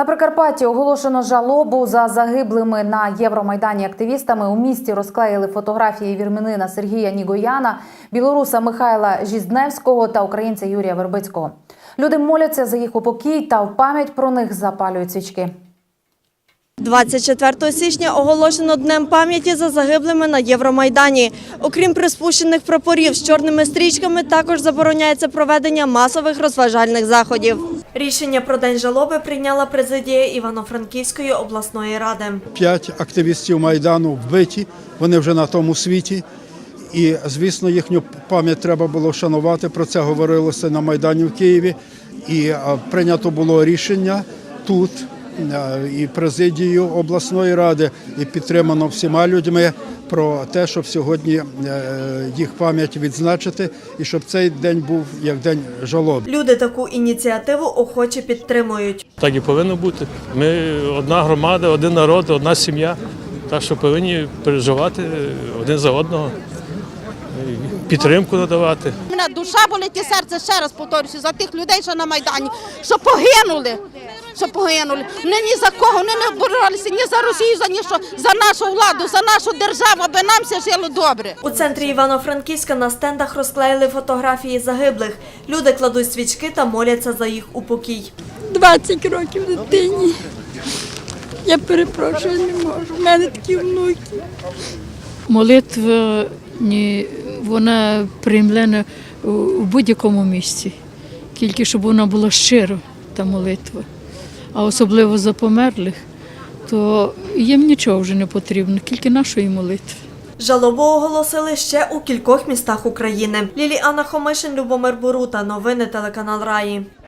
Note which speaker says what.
Speaker 1: На Прикарпатті оголошено жалобу за загиблими на Євромайдані активістами. У місті розклеїли фотографії вірменина Сергія Нігояна, білоруса Михайла Жіздневського та українця Юрія Вербицького. Люди моляться за їх упокій та в пам'ять про них запалюють свічки.
Speaker 2: 24 січня оголошено Днем пам'яті за загиблими на Євромайдані. Окрім приспущених прапорів з чорними стрічками, також забороняється проведення масових розважальних заходів. Рішення про день жалоби прийняла президія Івано-Франківської обласної ради.
Speaker 3: П'ять активістів Майдану вбиті, вони вже на тому світі. І, звісно, їхню пам'ять треба було вшанувати. Про це говорилося на Майдані в Києві. І е, прийнято було рішення тут е, і президією обласної ради, і підтримано всіма людьми про те, щоб сьогодні е, їх пам'ять відзначити, і щоб цей день був як день жалоби.
Speaker 2: Люди таку ініціативу охоче підтримують.
Speaker 4: Так і повинно бути. Ми одна громада, один народ, одна сім'я. Так що повинні переживати один за одного, підтримку надавати.
Speaker 5: Мене душа болить і серце ще раз повторюся за тих людей, що на Майдані, що погинули. Що погинули. Вони ні за кого, вони не боролися ні за Росію, за ніщо, за нашу владу, за нашу державу, аби нам все жило добре.
Speaker 2: У центрі Івано-Франківська на стендах розклеїли фотографії загиблих. Люди кладуть свічки та моляться за їх упокій.
Speaker 6: 20 років дитині. Я перепрошую, не можу. У мене такі внуки. Молитва вона приймлена у будь-якому місці. Тільки щоб вона була щира, та молитва. А особливо за померлих, то їм нічого вже не потрібно, тільки нашої молитви.
Speaker 2: Жалобу оголосили ще у кількох містах України. Ліліана Хомишин, Любомир Бурута, Новини телеканал Раї.